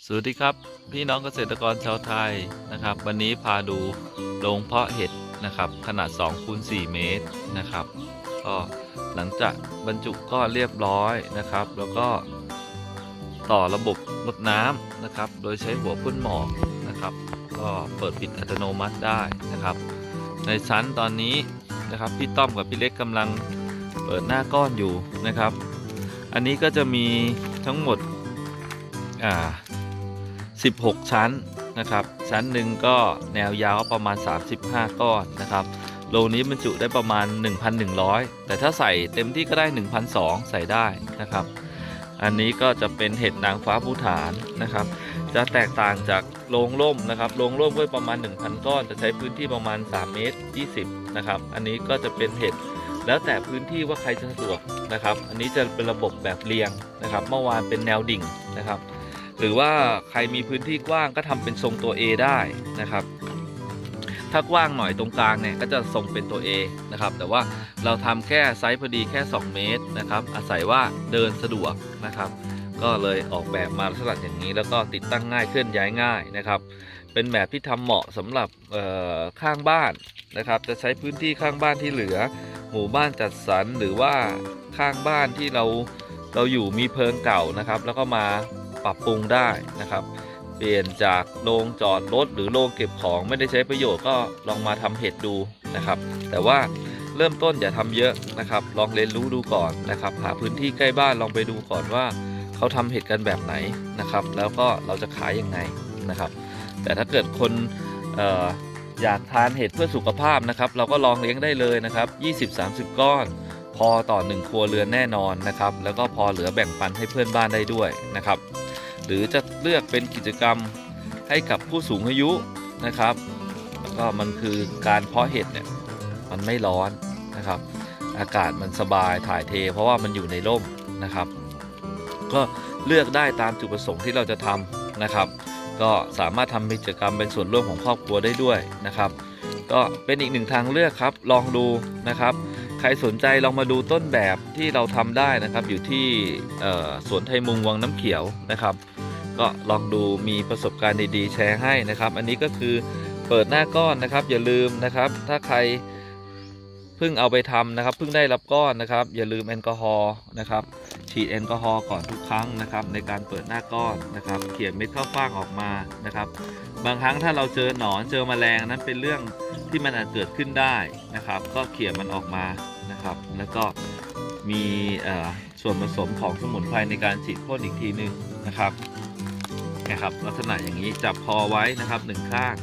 สวัสดีครับพี่น้องเกษตรกรชาวไทยนะครับ วันนี้พาดูโรงเพาะเห็ดนะครับ ขนาด2คูณ4เมตรนะครับก็หลังจากบรรจุก็เรียบร้อยนะครับ แล้วก็ต่อระบบรดน้ำนะครับ โดยใช้หัวพ่นหมอกนะครับ ก็เปิดปิดอัตโนมัติได้นะครับ ในชั้นตอนนี้นะครับพี่ต้อมกับพี่เล็กกำลังเปิดหน้าก้อนอยู่นะครับ อันนี้ก็จะมีทั้งหมดอ่า 16 ชั้นนะครับ ชั้นหนึ่งก็แนวยาวประมาณ 35 ก้อนนะครับโลนี้บรรจุได้ประมาณ 1,100 แต่ถ้าใส่เต็มที่ก็ได้ 1,200 ใส่ได้นะครับ อันนี้ก็จะเป็นเห็ดนางฟ้าภูฐานนะครับ จะแตกต่างจากโรงร่มนะครับโรงร่มก็ประมาณ 1,000 ก้อน จะใช้พื้นที่ประมาณ 3 เมตร 20 นะครับ อันนี้ก็จะเป็นเห็ดแล้วแต่พื้นที่ว่าใครจะสะดวกนะครับ อันนี้จะเป็นระบบแบบเรียงนะครับ เมื่อวานเป็นแนวดิ่งนะครับ หรือว่าใครมีพื้นที่กว้างก็ทำเป็นทรงตัว A ได้นะครับ ถ้ากว้างหน่อยตรงกลางเนี่ยก็จะทรงเป็นตัว A นะครับ แต่ว่าเราทำแค่ไซส์พอดีแค่ 2 เมตรนะครับ อาศัยว่าเดินสะดวกนะครับ ก็เลยออกแบบมาลักษณะอย่างนี้ แล้วก็ติดตั้งง่ายเคลื่อนย้ายง่ายนะครับ เป็นแบบที่ทำเหมาะสำหรับข้างบ้านนะครับ จะใช้พื้นที่ข้างบ้านที่เหลือ หมู่บ้านจัดสรรหรือว่าข้างบ้านที่เราเราอยู่มีเพิงเก่านะครับ แล้วก็มา ปรับปรุงได้นะครับ เปลี่ยนจากโรงจอดรถหรือโรงเก็บของไม่ได้ใช้ประโยชน์ก็ลองมาทำเห็ดดูนะครับ แต่ว่าเริ่มต้นอย่าทำเยอะนะครับ ลองเรียนรู้ดูก่อนนะครับ หาพื้นที่ใกล้บ้านลองไปดูก่อนว่าเขาทำเห็ดกันแบบไหนนะครับ แล้วก็เราจะขายยังไงนะครับ แต่ถ้าเกิดคนอออยากทานเห็ดเพื่อสุขภาพนะครับ เราก็ลองเลี้ยงได้เลยนะครับ 20-30 ก้อน พอต่อ 1 ครัวเรือนแน่นอนนะครับ แล้วก็พอเหลือแบ่งปันให้เพื่อนบ้านได้ด้วยนะครับ หรือจะเลือกเป็นกิจกรรมให้กับผู้สูงอายุนะครับแล้วก็มันคือการเพาะเห็ดเนี่ยมันไม่ร้อนนะครับ อากาศมันสบายถ่ายเท เพราะว่ามันอยู่ในร่มนะครับ ก็เลือกได้ตามจุดประสงค์ที่เราจะทำนะครับ ก็สามารถทำกิจกรรมเป็นส่วนร่วมของครอบครัวได้ด้วยนะครับ ก็เป็นอีกหนึ่งทางเลือกครับ ลองดูนะครับ ใครสนใจลองมาดูต้นแบบที่เราทำได้นะครับ อยู่ที่สวนไทยมุงวังน้ำเขียวนะครับ ก็ลองดูมีประสบการณ์ดีๆ แชร์ให้นะครับ อันนี้ก็คือเปิดหน้าก้อนนะครับ อย่าลืมนะครับ ถ้าใครเพิ่งเอาไปทำนะครับเพิ่งได้รับก้อนนะครับ อย่าลืมแอลกอฮอล์นะครับฉีดแอลกอฮอล์ก่อนทุกครั้งนะครับ ในการเปิดหน้าก้อนนะครับ เขี่ยเม็ดข้าวฟ่างออกมานะครับ บางครั้งถ้าเราเจอหนอนเจอแมลงนั้นเป็นเรื่องที่มันอาจเกิดขึ้นได้นะครับ ก็เขี่ยมันออกมานะครับ แล้วก็มีส่วนผสมของสมุนไพรในการฉีดพ่นอีกทีนึงนะครับ นะครับลักษณะอย่างนี้จับคอไว้นะครับหนึ่งข้าง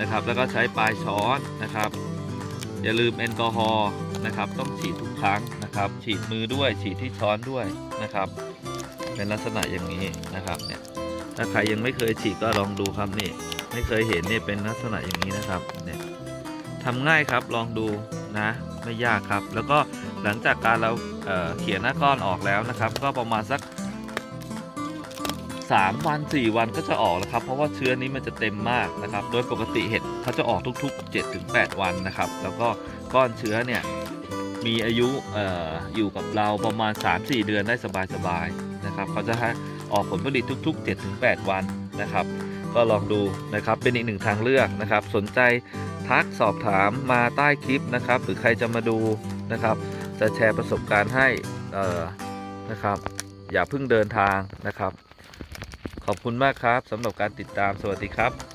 นะครับ แล้วก็ใช้ปลายช้อนนะครับ อย่าลืมแอลกอฮอล์นะครับ ต้องฉีดทุกครั้งนะครับ ฉีดมือด้วยฉีดที่ช้อนด้วยนะครับ เป็นลักษณะอย่างนี้นะครับเนี่ยถ้าใครยังไม่เคยฉีดก็ลองดูครับนี่ไม่เคยเห็นเนี่ยเป็นลักษณะอย่างนี้นะครับเนี่ยทำง่ายครับลองดูนะไม่ยากครับ แล้วก็หลังจากการเราเเขียนหน้าก้อนออกแล้วนะครับ ก็ประมาณสัก 3 วัน 4 วันก็จะออกแล้วครับ เพราะว่าเชื้อนี้มันจะเต็มมากนะครับ โดยปกติเห็ดเขาจะออกทุกๆ 7-8 วันนะครับ แล้วก็ก้อนเชื้อเนี่ยมีอายุออยู่กับเราประมาณ 3-4 เดือนได้สบายๆนะครับเขาจะให้ออกผลผลิตทุก ๆ 7-8 วันนะครับ ก็ลองดูนะครับเป็นอีกหนึ่งทางเลือกนะครับ สนใจทักสอบถามมาใต้คลิปนะครับ หรือใครจะมาดูนะครับ จะแชร์ประสบการณ์ให้นะครับ อย่าเพิ่งเดินทางนะครับ ขอบคุณมากครับสำหรับการติดตามสวัสดีครับ